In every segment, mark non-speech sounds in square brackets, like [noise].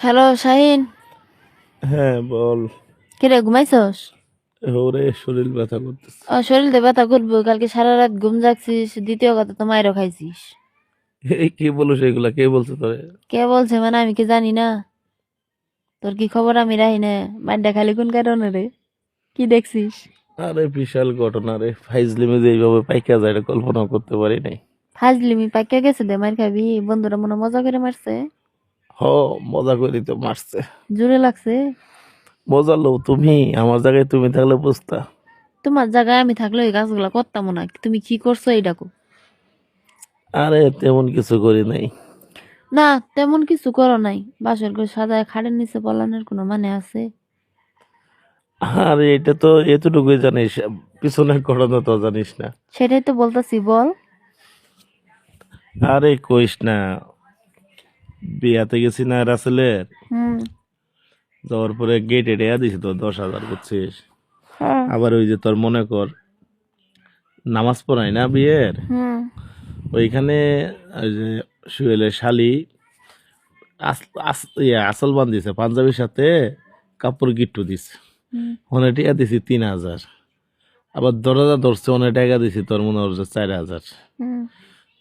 Hello Shahin হ্যাঁ বল। কিরে ঘুমাইছস? ওরে শরীর ব্যথা করতেছে। ও শরীরে ব্যথা করব। কালকে সারা রাত ঘুম যাচ্ছিস দ্বিতীয় কথা তো মায়েরও খাইছিস। এই কি বলো সেগুলা কে বলছে তোরে? কে বলছে মানে আমি কি জানি না। তোর কি খবর? আমি রাহি না। মাইন্ডা খালি কোন কারণে রে? কি দেখছিস? আরে বিশাল ঘটনা রে। ফাইজলিমে যে এইভাবে পাইকা যায় এটা কল্পনা করতে পারি নাই। ফাজলিমি পাইকা গেছে দে মার খাবি। বন্ধুরা মনে মজা করে মারছে। হ মজা করি তো মারছে। জোরে লাগছে? মজা লো তুমি আমার জায়গায় তুমি থাকলে বুঝতা। তোমার জায়গায় আমি থাকলে ওই কাজগুলা করতাম না তুমি কি করছ এই ডাকো আরে তেমন কিছু করি নাই। না তেমন কিছু করো নাই। বাসর করে সাদায় খাড়ের নিচে পলানোর কোনো মানে আছে? আরে এটা তো এতটুকুই জানিস পিছনের ঘটনা তো জানিস না। সেটাই তো বলতেছি বল। আরে কইস না বিয়াতে গেছি না রাসেলের। যাওয়ার পরে গেটে ডেয়া দিছি তো দশ হাজার বুঝছিস। হ্যাঁ। আবার ওই যে তোর মনে কর নামাজ পড়াই না বিয়ের? ওইখানে ওই যে সুয়েলের শালি আস- আস- ইয়ে, আসল বান্ধিছে পাঞ্জাবির সাথে কাপড় গিট্টু দিছে। অনেক টাকা দিছি তিন হাজার। আবার দরজা ধরছে অনেক টাকা দিছি তোর মনে হচ্ছে চার হাজার।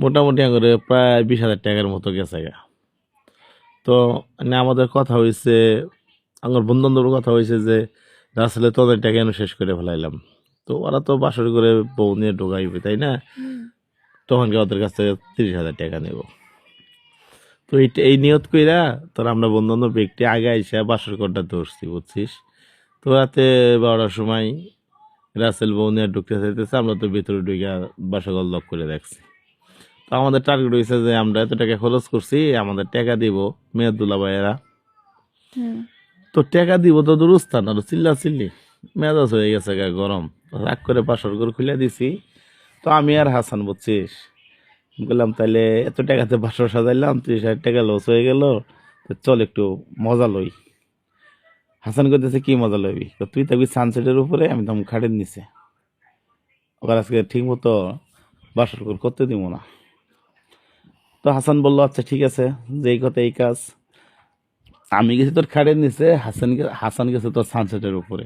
মোটামুটি করে প্রায় বিশ হাজার টাকার মতো গেছে গা। তো মানে আমাদের কথা হয়েছে আমার বন্ধু বান্ধবের কথা হয়েছে যে রাসেলে তোদের টাকা এনে শেষ করে ফেলাইলাম? তো ওরা তো বাসর করে বউ নিয়ে ঢোকাইবে তাই না। তখন কি ওদের কাছ থেকে তিরিশ হাজার টাকা নেব? তো এইটা এই নিয়ত কইরা তোর আমরা বন্ধু ব্যক্তি আগে আইসা বাসর করটা ধরছি বুঝছিস? তো রাতে বারোটার সময় রাসেল বউ নিয়ে ঢুকতে চাইতেছে আমরা তো ভিতরে ঢুকে বাসগল লক করে দেখছি তো আমাদের টার্গেট হয়েছে যে আমরা এত টাকা খরচ করছি আমাদের টাকা দিব মেয়াদুল্লা ভাইয়েরা। তো টাকা দিব তো দুরুস্থান আর চিল্লা চিল্লি মেজাজ হয়ে গেছে গা গরম। রাগ করে পাশর করে খুলে দিছি। তো আমি আর হাসান বুঝছিস? বললাম তাহলে এত টাকাতে বাসর সাজাইলাম ত্রিশ হাজার টাকা লস হয়ে গেল তো চল একটু মজা লই। হাসান করতেছে কি মজা লইবি? তো তুই থাকবি সানসেটের উপরে আমি তখন খাটের নিচে। ওবার আজকে ঠিক মতো বাসর করতে দিব না। তো হাসান বলল আচ্ছা ঠিক আছে যেই কথা এই কাজ। আমি গেছি তোর খাড়ের নিচে হাসান হাসান গেছে তোর সানসেটের উপরে।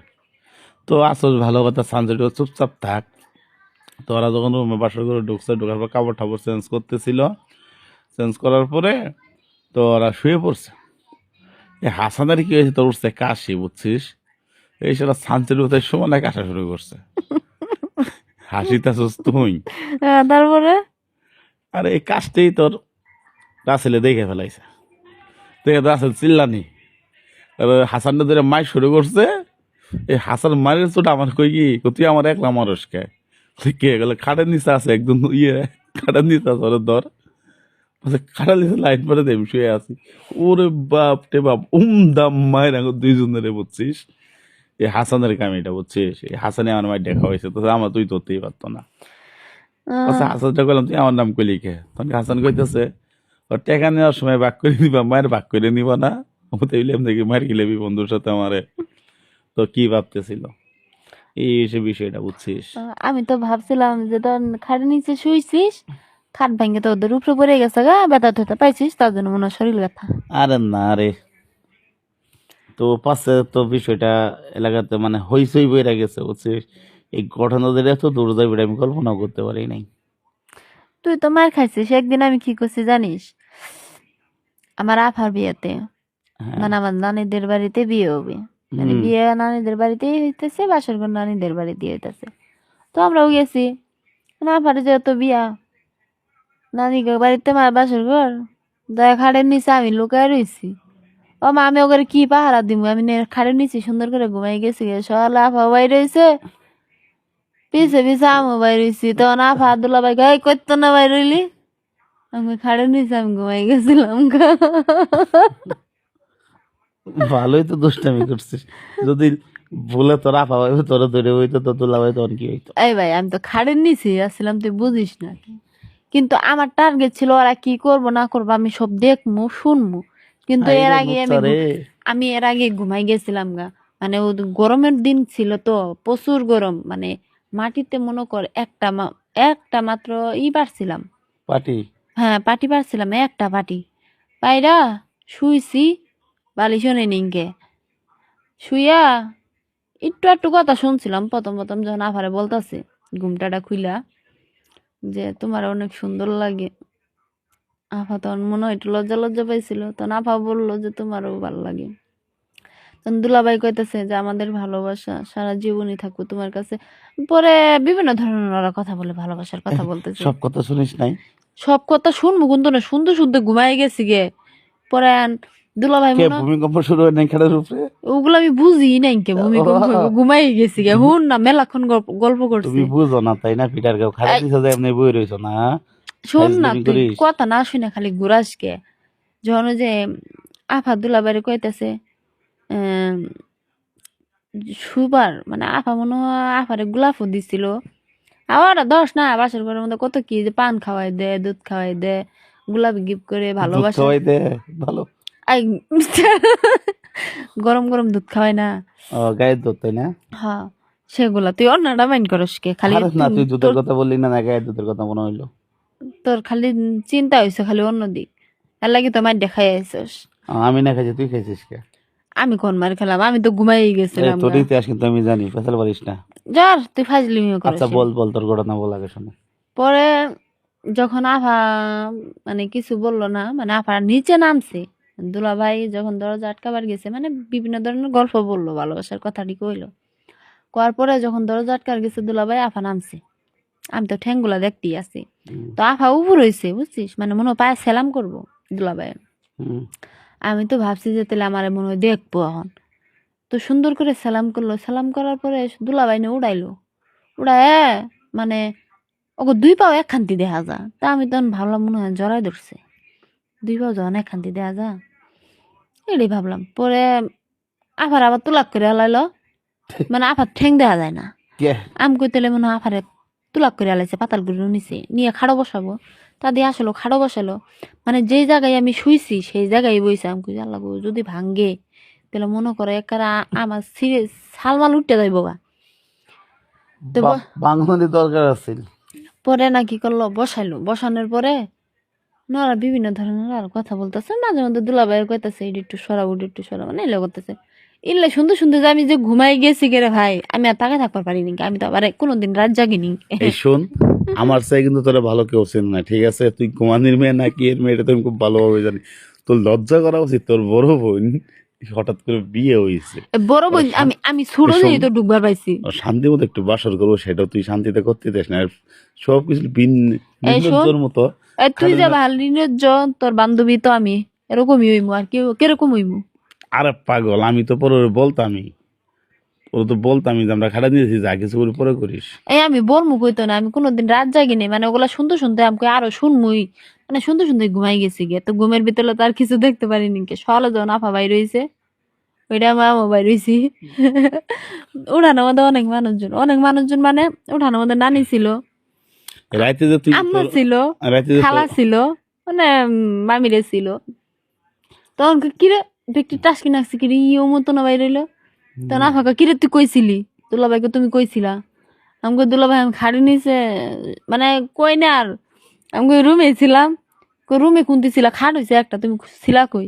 তো আসল ভালো কথা সানসেটে চুপচাপ থাক। তো ওরা যখন রুমে বাসর করে ঢুকছে ঢোকার পর কাপড় টাপড় চেঞ্জ করতেছিল। চেঞ্জ করার পরে তো ওরা শুয়ে পড়ছে। এই হাসানের কি হয়েছে? তোর উঠছে কাশি বুঝছিস? এই সেটা সানসেটের উঠে সমানে কাশা শুরু করছে। হাসিতেছিস তুই তারপরে? আরে এই কাজটাই তোর রাসেলে দেখে ফেলাইছে। দেখে রাসেল চিল্লানি। এবার হাসানটা ধরে মাই শুরু করছে এই হাসান মারের চোট আমার কই কি? তুই আমার একলা মানুষ কে? কে গেলে? খাটের নিচে আছে একদম ইয়ে খাটের নিচে আছে ওরে ধর। খাটের নিচে লাইট মারে দেব শুয়ে আছি। ওরে বাপ রে বাপ উম দাম মায়ের আগে দুইজনের বুঝছিস? এই হাসানের কামিটা বুঝছিস? এই হাসানে আমার মায়ের দেখা হয়েছে তো আমার তুই ধরতেই পারতো না। আচ্ছা হাসানটা করলাম তুই আমার নাম কইলি কে? তখন হাসান কইতেছে ওর টাকা নেওয়ার সময় ভাগ করে নিবা মায়ের ভাগ করে নিবা না? ও তো এলাম দেখি মার গিলেবি বন্ধুর সাথে আমারে। তো কি ভাবতেছিল? এই সে বিষয়টা বুঝছিস? আমি তো ভাবছিলাম যে তোর খাটের নিচে শুইছিস খাট ভেঙে তো ওদের উপরে পড়ে গেছে গা ব্যথা ট্যাথা পাইছিস তার জন্য মনে শরীর ব্যথা। আরে না রে। তো পাশে তো বিষয়টা এলাকাতে মানে হইচই বইরা গেছে বুঝছিস? এই ঘটনাদের এত দূর যাবে আমি কল্পনাও করতে পারি নাই। তুই তো মার খাইছিস একদিন আমি কি করছি জানিস? আমার আফার বিয়েতে। হ্যাঁ। মানে আমার নানিদের বাড়িতে বিয়ে হবে। মানে বিয়ে নানিদের বাড়িতেই হইতেছে বাসর ঘর নানিদের বাড়িতে হইতেছে। তো আমরাও গেছি। না পারে যেহেতু বিয়া নানি বাড়িতে মা বাসর ঘর দয়া খাড়ের নিচে আমি লুকায় রইছি। ও মা আমি ওকে কি পাহারা দিব আমি নে- খাড়ের নিচে সুন্দর করে ঘুমাই গেছি সকালে আফা বাই রয়েছে পিছে পিছে আমও বাই রইছি তখন আফা আদুল্লা ভাই গাই করতো না বাই রইলি আমি খাড়ের নিচে আমি ঘুমাই গেছিলাম ভালোই তো দুষ্টামি করছিস। যদি ভুলে তোরা পাওয়া তোরা ধরে হইতো তো তোলা তখন কি হইতো? এই ভাই আমি তো খাড়ের নিচে আসছিলাম তুই বুঝিস না। কিন্তু আমার টার্গেট ছিল ওরা কি করব না করব আমি সব দেখব শুনব কিন্তু এর আগে আমি আমি এর আগে ঘুমাই গেছিলাম গা। মানে ও গরমের দিন ছিল তো প্রচুর গরম। মানে মাটিতে মনে কর একটা একটা মাত্র ই পারছিলাম। পাটি হ্যাঁ পাটি পারছিলাম একটা পাটি পাইরা শুইছি বালিশ নেই নিংকে। শুইয়া একটু একটু কথা শুনছিলাম প্রথম প্রথম যখন আফারে বলতাছে ঘুমটাটা খুইলা যে তোমার অনেক সুন্দর লাগে। আফা তখন মনে হয় একটু লজ্জা লজ্জা পাইছিল তখন আফা বলল যে তোমারও ভালো লাগে। তখন দুলাভাই কইতেছে যে আমাদের ভালোবাসা সারা জীবনই থাকব তোমার কাছে। পরে বিভিন্ন ধরনের ওরা কথা বলে ভালোবাসার কথা [laughs] বলতেছে। সব কথা শুনিস নাই? সব কথা শুনব কিন্তু না সুন্দর সুন্দর ঘুমাই গেছি গে। পরে আন দুলাভাই কে ভূমিকম্প শুরু হয় নাই খেলার উপরে? ওগুলো আমি বুঝি নাই কে ভূমিকম্প ঘুমাই গেছি গে। হুন না মেলাক্ষণ গল্প- গল্প করছি। তুমি বুঝো না তাই না পিটার কেউ খারাপ দিছো যে এমনি বই রইছো না? শোন না তুই কথা না শুনে খালি ঘুরাস কে যখন যে আফা দুলাবাড়ি কইতেছে সুবার মানে আফা মনে হয় আফারে গোলাপও দিছিল। আবার দশ না বাসর ঘরের মধ্যে কত কি যে পান খাওয়াই দে দুধ খাওয়াই দে গোলাপি গিফট করে ভালোবাসা। ভালো। গরম গরম দুধ খাওয়াই না। ও, গায়ের দুধ তাই না? হ্যাঁ সেগুলা। তুই অন্যটা মাইন্ড করস কে? খালি না তুই- দুধের কথা বললি না না গায়ের দুধের কথা মনে হইল। তোর খালি চিন্তা হয়েছে খালি অন্য দিক। এর লাগি তো মার দেখাই আইসস আ, আমি না খাইছি তুই খাইছিস কে? আমি কোন মার খেলাম? আমি তো ঘুমাই গেছিলাম তোর ইতিহাস কিন্তু আমি জানি ফেসাল পারিস না। যার তুই ফাজলিমিও করিস আচ্ছা বল বল তোর ঘটনা বল আগে শোনো। পরে যখন আফা মানে কিছু বলল না মানে আফা নিচে নামছে দুলাভাই যখন দরজা আটকাবার গেছে মানে বিভিন্ন ধরনের গল্প বলল ভালোবাসার কথাটি কইলো। করার পরে যখন দরজা আটকার গেছে দুলাভাই আফা নামছে। আমি তো ঠ্যাংগুলা দেখতেই আছি। তো আফা উপর হয়েছে বুঝছিস? মানে মনে পায়ে সেলাম করব দুলাভাই হুম। আমি তো ভাবছি যে তাহলে আমার মনে হয় দেখব এখন। তো সুন্দর করে সালাম করল। সালাম করার পরে দুলাভাই নিয়ে উড়াইলো। উড়ায় মানে ওকে দুই পাও এক একখান্তি দেখা যা। তা আমি তখন ভাবলাম মনে হয় জড়াই ধরছে। দুই পাও যখন এক একখান্তি দেখা যা। এটাই ভাবলাম। পরে আফার আবার তুলাক করে হালাইলো মানে আফার ঠেং দেখা যায় না। আম কই তেলে মনে হয় আফারে তুলাক করে আলাইছে পাতালগুলো নিচে। নিয়ে খাড়ো বসাবো। তা দিয়ে আসলো খাড়ো বসালো মানে যে জায়গায় আমি শুইছি সেই জায়গায় বইছে আমি কই আল্লাহ যদি ভাঙ্গে তাহলে মনে করে একারা আমার সিরে সালমাল উঠতে যাইব গা। তো বাংলাদেশ দরকার আছে। পরে না কি করল বসাইলো। বসানোর পরে নরা বিভিন্ন ধরনের আর কথা বলতেছে মাঝে মধ্যে দুলাভাই কইতাছে এটি একটু সরা উঠে একটু সরা মানে এলে করতেছে। ইল্লে সুন্দর সুন্দর যে আমি যে ঘুমাই গেছি রে ভাই আমি আর তাকে থাকতে পারিনি আমি তো আবার কোনোদিন রাত জাগিনি এই শোন আমার চাই কিন্তু তোরা ভালো কেউ চেন না ঠিক আছে? তুই কুমানির মেয়ে না কি এর মেয়ে এটা তো আমি খুব ভালোভাবে জানি। তোর লজ্জা করা উচিত তোর বড় বোন হঠাৎ করে বিয়ে হয়েছে। বড় বোন আমি আমি ছোট তো ডুববার পাইছি। শান্তি মতো একটু বাসর করব সেটাও তুই শান্তিতে করতে দিস না। সব কিছু বিন নির্লজ্জর মতো তুই যে না- ভালো নির্জ তোর বান্ধবী তো আমি এরকমই হইমু আর কেউ কীরকম হইমু? আরে পাগল আমি তো পরে বলতামই। ওরা তো বলতামই যে আমরা খাটা দিয়েছি যা কিছু করে পরে করিস। এই আমি বলমু কইতো না আমি কোনোদিন রাত জাগিনি মানে ওগুলা শুনতে শুনতে আমাকে আরও শুনমুই মানে শুনতে শুনতে ঘুমাই গেছি গে তো ঘুমের ভিতরে তো আর কিছু দেখতে পারিনি কে সকালে যখন আফা বাইর হইছে ওইটা মামা বাইর হইছি। উঠানোর মধ্যে অনেক মানুষজন অনেক মানুষজন মানে উঠানোর মধ্যে নানি ছিল রাইতে যে তুই আম্মা ছিল খালা ছিল মানে মামিরে ছিল। তখন কই, কিরে ব্যক্তি টাসকি নাকছি কিরে ইও মতো না বাইর হইল। তো না ফাঁকা কিরে তুই কইছিলি? দুলাভাইকে তুমি কইছিলা? আমাকে দুলাভাই আমি খাড়ি নিছে মানে কই না আর। আমি রুমে ছিলাম রুমে কুন্তি ছিল খাট হয়েছে একটা তুমি ছিলা কই?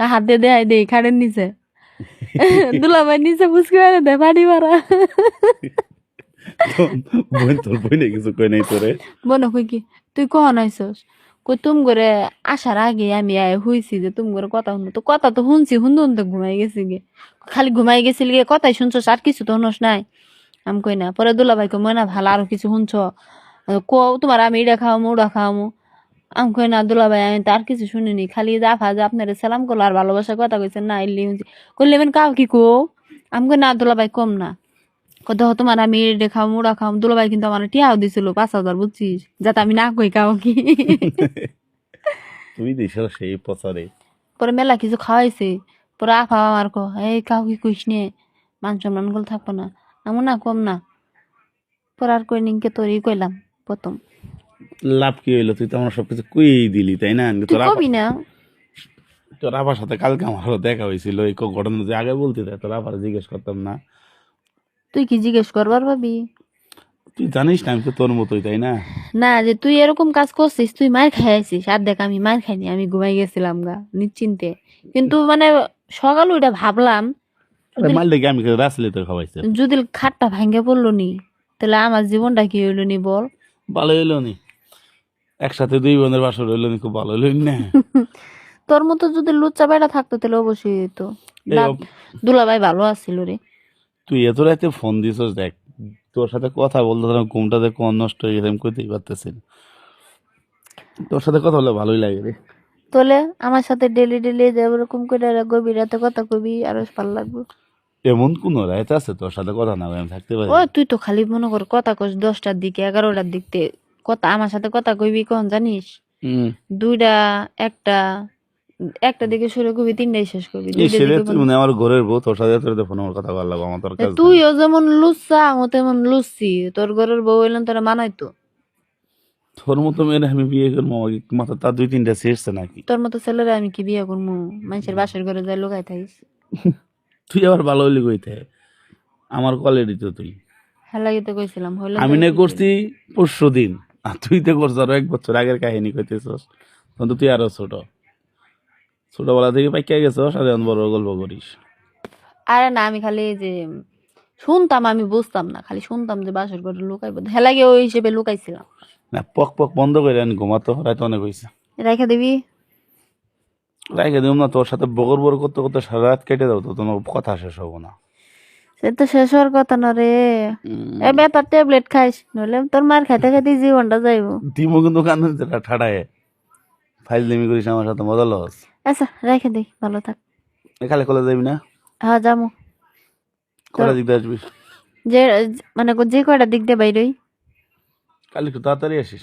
হাত দিয়ে দেয় দেই খাটের নিচে। [laughs] দুলাভাই নিচে ফুসকে মেরে দেয় পানি মারা। বোন তোর বোনে কিছু কই নাই তোরে? বনো কই কি? তুই কখন আইসস কই তুম করে আসার আগে আমি আয় হইছি যে তুম করে কথা শুনব। তো কথা তো শুনছি, শুনতে শুনতে ঘুমাই গেছি গে। খালি ঘুমাই গেছিল গে, কথাই শুনছস, আর কিছু তো শুনস নাই। আমি কই না, পরে দুলাভাই কই মনে ভালো, আরও কিছু শুনছ? কো তোমার আমি এটা খাওয়ামো ওটা খাওয়ামো। আমি কই না, দুলাভাই, আমি তো আর কিছু শুনিনি। খালি যা ফা যে আপনার সালাম করল আর ভালোবাসার কথা কইছেন না ইল্লি কইলে কাউ কি কো আমি কই, না, দুলাভাই, কম না। কত তোমার আমি এটা খাও মুড়া খাও দুলাভাই কিন্তু আমার টিয়াও দিছিল পাঁচ হাজার বুঝছিস? যাতে আমি না কই কাও কি? তুই দিস সেই পচারে। পরে মেলা কিছু খাওয়াইছে পরে আফা আমার কো এই কাউ কি কইস নে? মান সম্মানগুলো থাকব না এমন না কম না। পরে আর কই নিকে তোরই কইলাম প্রথম। লাভ কি হইল? তুই তো আমার সবকিছু কুইয়েই দিলি তাই না? তুই তোর কবি না। তোর আবার সাথে কালকে আমারও দেখা হয়েছিল এই ঘটনা যে আগে বলতে তোর আবার জিজ্ঞেস করতাম না। তুই কি জিজ্ঞেস করবার ভাবি? তুই জানিস না আমি তো তোর মতোই তাই না? না যে তুই এরকম কাজ করছিস তুই মার খাইছিস আর দেখ আমি মার খাইনি আমি ঘুমাই গেছিলাম গা নিশ্চিন্তে। কিন্তু মানে সকাল ওইটা ভাবলাম মাল দেখে আমি রাসলে তো খাওয়াইছে। যদি খাটটা ভাঙ্গে পড়ল নি তাহলে আমার জীবনটা কি হইল নি বল? ভালো হইল নি। একসাথে দুই বোনের বাসর হইল নি খুব ভালো হইল না তোর মতো যদি লুচ্চা বেড়া থাকতো তাহলে অবশ্যই হইতো। দুলাভাই ভালো আছিল রে। তুই এত রাতে ফোন দিছস দেখ তোর সাথে কথা বলতে ঘুমটাতে কোন নষ্ট হয়ে গেছে আমি কইতেই পারতেছি না। তোর সাথে কথা বলে ভালোই লাগে রে। তোলে আমার সাথে ডেলি ডেলি যে ওরকম করে গভীর রাতে কথা কবি আরও ভালো লাগবে। এমন কোন রাত আছে তোর সাথে কথা না আমি থাকতে পারি ও তুই তো খালি মনে কর কথা কস দশটার দিকে এগারোটার দিকে কথা আমার সাথে কথা কইবি কখন জানিস? হুম। দুইটা একটা একটা দিকে শুরু করবি তিনটাই শেষ করবি মানে আমার ঘরের বউ তোর সাথে তোর ফোন আমার কথা বললাম আমার তোর তুইও যেমন লুচ্চা আমিও তেমন লুচ্ছি তোর ঘরের বউ এলেন তোরা মানাইতো? তোর মতো মেয়ের আমি বিয়ে করব আমাকে মাথা তার দুই তিনটা শেষছে নাকি? তোর মতো ছেলেরা আমি কি বিয়ে করব? মানুষের বাসের ঘরে যাই লুকাই থাকিস। [laughs] তুই আবার ভালো হইলি কইতে আমার কলেরই তো তুই। হ্যাঁ তো কইছিলাম হইল আমি না করছি পরশু দিন আর তুই তো করছ আরও এক বছর আগের কাহিনী কইতেছস। তখন তো তুই আরও ছোট। ছোটবেলা থেকে পাইকা গেছস আর এখন বড় গল্প করিস। আরে না আমি খালি যে শুনতাম আমি বুঝতাম না খালি শুনতাম যে বাসর ঘরে লুকাইবো। হ্যাঁ লাগে ওই হিসেবে লুকাইছিলাম। না পক পক বন্ধ করে আমি ঘুমাতো রাত অনেক হয়েছে রেখে দিবি? রাখে দিম না তোর সাথে বগর বগর করতে করতে সারা রাত কেটে দাও তো তোমার কথা শেষ হব না। সে তো শেষ হওয়ার কথা না রে। এ বেতার ট্যাবলেট খাইস নইলে তোর মার খাইতে খাইতে জীবনটা যাইবো। দিমো কিন্তু কান্দন ঠাডায়। ফাইল দিমি করিস আমার সাথে মজা লস। আচ্ছা রেখে দিই ভালো থাক। এখানে কলে যাবি না? হ্যাঁ যাব। কলে দিক দিয়ে আসবি? যে মানে যে কয়টা দিক দিয়ে বাইরই? কাল একটু তাড়াতাড়ি আসিস।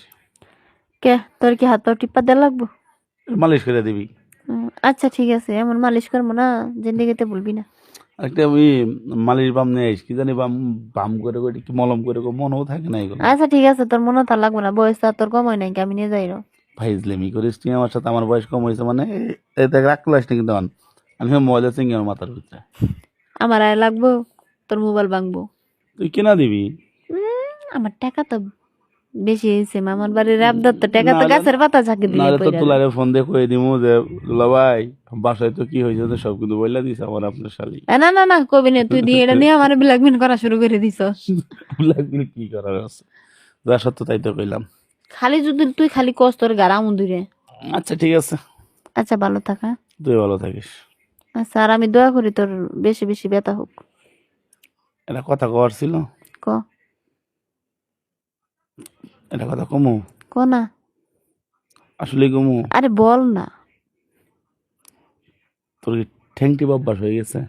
কে তোর কি হাত পা টিপা দেওয়া লাগবো? মালিশ করে দিবি। আচ্ছা ঠিক আছে এমন মালিশ করব না জিন্দিগিতে বলবি না। একটা আমি মালিশ বাম নিয়ে আইস কি জানি বাম বাম করে করে কি মলম করে মনেও থাকে না এগুলো। আচ্ছা ঠিক আছে তোর মনে তার লাগবে না বয়স তো আর তোর কম হয় নাই আমি নিয়ে যাই রো ফাইজলেমি করিস তুই আমার সাথে আমার বয়স কম হয়েছে মানে এতে রাগ লাস না কিন্তু। আমি মোবাইলে চিংড়ি আমার মাথার ভিতরে। আমার আয় লাগবো তোর মোবাইল ভাঙবো। তুই কেনা দিবি? আমার টাকা তো বেশি হয়েছে মামার বাড়ির আবদার তো টাকা তো গাছের পাতা ঝাঁকি দিলে নাহলে তো তুলারে ফোন দিয়ে কয়ে দিমু যে দুলা ভাই বাসায় তো কি হয়েছে তো সব কিন্তু বললা দিছে আমার আপনার শালি। না না না কবি না তুই দিয়ে এটা নিয়ে আমার ব্ল্যাকমেল করা শুরু করে দিছ। [laughs] লাগলে কি করার আছে? যা সত্য তাই তো কইলাম। খালি যদি তুই খালি কস তোর গারা মুন্দুরে। আচ্ছা ঠিক আছে। আচ্ছা ভালো থাকা তুই ভালো থাকিস। আচ্ছা আর আমি দোয়া করি তোর বেশি বেশি ব্যথা হোক। এটা কথা কওয়ার ছিল? ক? এটা কথা কমু? ক না। আসলে কমু? আরে বল না। তোর কি ঠ্যাংটি অভ্যাস হয়ে গেছে?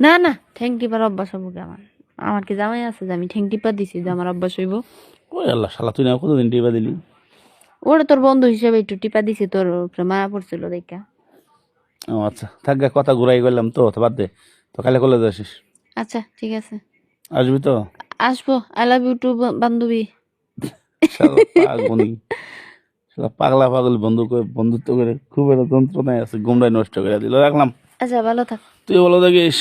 না না ঠ্যাং টিপার অভ্যাস হব আমার? আমার কি জামাই আছে যে আমি ঠ্যাং টিপা দিছি যে আমার অভ্যাস হইব? ওই আল্লাহ শালা তুই না কতদিন টিপা দিলি? ওটা তোর বন্ধু হিসেবে একটু টিপা দিছি তোর উপরে মায়া পড়ছিল দেখা। ও আচ্ছা। থাক গে, কথা ঘুরাই গেলাম তো তো বাদ দে। তো কালে কলেজ আসিস। আচ্ছা ঠিক আছে। আসবি তো? আসব। আই লাভ ইউ টু বান্ধবী। পাগলা। পাগল বন্ধু করে বন্ধুত্ব করে খুব একটা যন্ত্রণায় আছে গুমরাই নষ্ট করে দিল। রাখলাম। আচ্ছা ভালো থাক। তুই ভালো থাকিস।